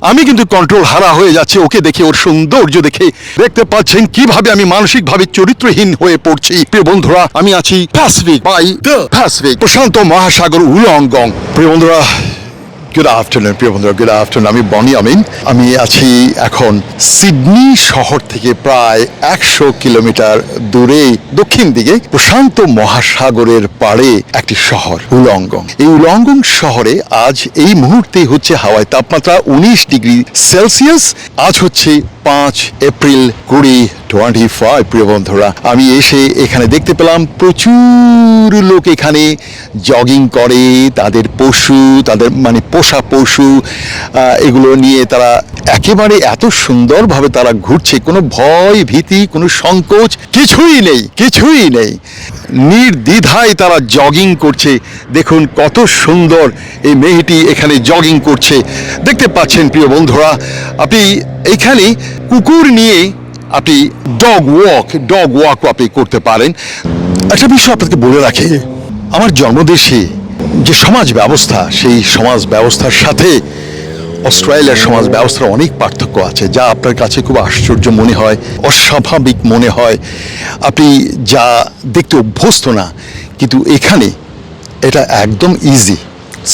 আমি কিন্তু কন্ট্রোল হারা হয়ে যাচ্ছে ওকে দেখে ওর সৌন্দর্য দেখে। দেখতে পাচ্ছেন কীভাবে আমি মানসিকভাবে চরিত্রহীন হয়ে পড়ছি। প্রিয় বন্ধুরা আমি আছি প্যাসিফিক বাই দ্য প্যাসিফিক প্রশান্ত মহাসাগর উলঙ্গং। প্রিয় বন্ধুরা গুড আফটারনুন প্রিয় বন্ধুরা। গুড আফটারনুন আমি বনি আমিন। আমি আছি এখন সিডনি শহর থেকে প্রায় একশো কিলোমিটার দূরে দক্ষিণ দিকে প্রশান্ত মহাসাগরের পাড়ে একটি শহর, উলঙ্গং। এই উলঙ্গং শহরে আজ এই মুহূর্তে হচ্ছে হাওয়ায় তাপমাত্রা উনিশ ডিগ্রি সেলসিয়াস, আজ হচ্ছে পাঁচ এপ্রিল কুড়ি টোয়েন্টি ফাইভ প্রিয় বন্ধুরা, আমি এসে এখানে দেখতে পেলাম প্রচুর লোক এখানে জগিং করে, তাদের পশু, তাদের মানে পোষা পশু এগুলো নিয়ে তারা একেবারে এত সুন্দরভাবে তারা ঘুরছে। কোনো ভয় ভীতি, কোনো সংকোচ কিছুই নেই কিছুই নেই। নির্দ্বিধায় তারা জগিং করছে। দেখুন কত সুন্দর এই মেয়েটি এখানে জগিং করছে। দেখতে পাচ্ছেন, প্রিয় বন্ধুরা, আপনি এখানে কুকুর নিয়ে আপনি ডগ ওয়াক ডগ ওয়াক আপনি করতে পারেন। একটা বিষয় আপনাকে বলে রাখি, আমার জন্মদেশে যে সমাজ ব্যবস্থা, সেই সমাজ ব্যবস্থার সাথে অস্ট্রেলিয়ার সমাজ ব্যবস্থার অনেক পার্থক্য আছে, যা আপনার কাছে খুব আশ্চর্য মনে হয়, অস্বাভাবিক মনে হয়। আপনি যা দেখতে অভ্যস্ত না, কিন্তু এখানে এটা একদম ইজি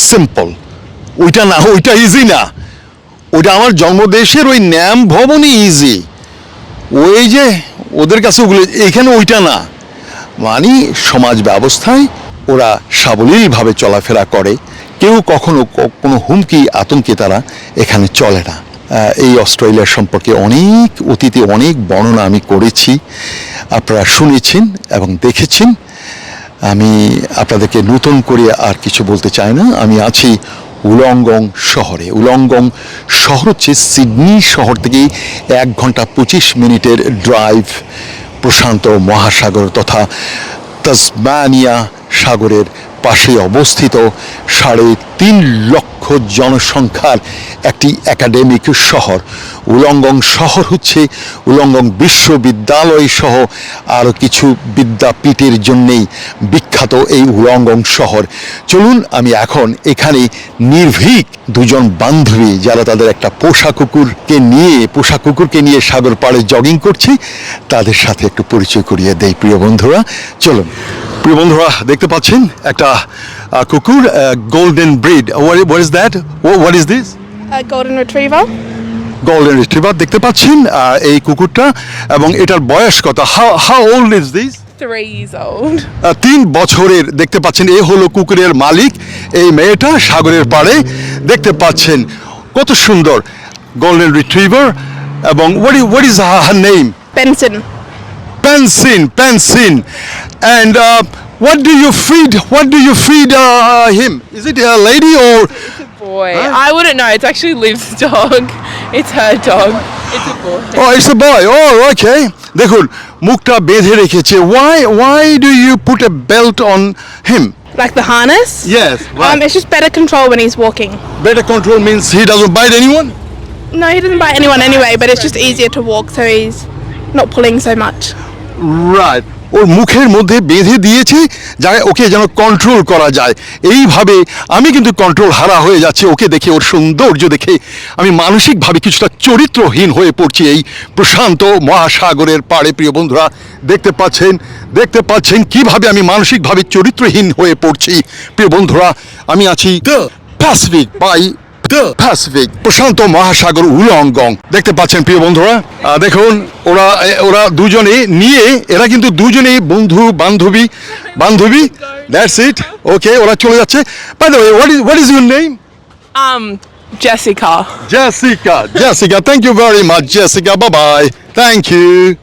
সিম্পল ওইটা না, ওইটা ইজি না। ওইটা আমার জন্মদেশের ওই ন্যাম ভবনই ইজি ওই যে ওদের কাছে ওগুলো, এখানে ওইটা না। মানে সমাজ ব্যবস্থায় ওরা সাবলীলভাবে চলাফেরা করে। কেউ কখনো কোনো হুমকি, আতঙ্কে তারা এখানে চলে না। এই অস্ট্রেলিয়া সম্পর্কে অনেক অতীতে অনেক বর্ণনা আমি করেছি। আপনারা শুনেছেন এবং দেখেছেন। আমি আপনাদেরকে নতুন করে আর কিছু বলতে চাই না। আমি আছি উলঙ্গং শহরে। উলঙ্গং শহর হচ্ছে সিডনি শহর থেকে এক ঘণ্টা পঁচিশ মিনিটের ড্রাইভ প্রশান্ত মহাসাগর তথা তাসমানিয়া সাগরের পাশে অবস্থিত সাড়ে তিন লক্ষ জনসংখ্যার একটি একাডেমিক শহর। উলঙ্গং শহর হচ্ছে উলঙ্গং বিশ্ববিদ্যালয় সহ আরও কিছু বিদ্যাপীঠের জন্যেই বিখ্যাত এই উলঙ্গং শহর। চলুন, আমি এখন এখানে নির্ভীক দুজন বান্ধবী, যারা তাদের একটা পোষা কুকুরকে নিয়ে, পোষা কুকুরকে নিয়ে সাগর পাড়ে জগিং করছে, তাদের সাথে একটু পরিচয় করিয়ে দেয় প্রিয় বন্ধুরা। চলুন। প্রিয় বন্ধুরা, দেখতে পাচ্ছেন, একটা আহ, কুকুর golden breed what is that what is this A golden retriever. Golden retriever দেখতে পাচ্ছেন এই কুকুরটা এবং এটার বয়স কত how how old is this Three years old. তিন বছরের দেখতে পাচ্ছেন এ হলো কুকুরের মালিক এই মেয়েটা সাগরের পাড়ে দেখতে পাচ্ছেন কত সুন্দর গোল্ডেন রিট্রিভার এবং what is what is her name. Pensin, Pensin. And uh, what do you feed? What do you feed uh, him? Is it a lady or? Boy. Huh? I wouldn't know. It's actually Liv's dog. It's her dog. It's a boy. Oh, it's a boy. Oh, okay. দেখুন মুখটা বেঁধে রেখেছে why why do you put a belt on him Like the harness? yes Um, it's just better control when he's walking. better control means he doesn't bite anyone No, he doesn't bite anyone anyway, but it's just easier to walk so he's not pulling so much. Right ওর মুখের মধ্যে বেঁধে দিয়েছে যা ওকে যেন control করা যায়। এইভাবে আমি কিন্তু কন্ট্রোল হারা হয়ে যাচ্ছে ওকে দেখে ওর সৌন্দর্য দেখে। আমি মানসিকভাবে কিছুটা চরিত্রহীন হয়ে পড়ছি এই প্রশান্ত মহাসাগরের পাড়ে। প্রিয় বন্ধুরা দেখতে পাচ্ছেন দেখতে পাচ্ছেন কীভাবে আমি মানসিকভাবে চরিত্রহীন হয়ে পড়ছি। প্রিয় বন্ধুরা আমি আছি প্যাসিফিক বাই দ্য প্যাসিফিক প্রশান্ত মহাসাগর উলঙ্গং দেখতে পাচ্ছেন প্রিয় বন্ধুরা দেখুন ওরা ওরা দুজনে নিয়ে এরা কিন্তু দুজনেই বন্ধু বান্ধবী বান্ধবী। দ্যাটস ইট ওকে ওরা চলে যাচ্ছে। By the way what is what is your name Um, Jessica. Jessica Jessica thank you very much Jessica bye bye thank you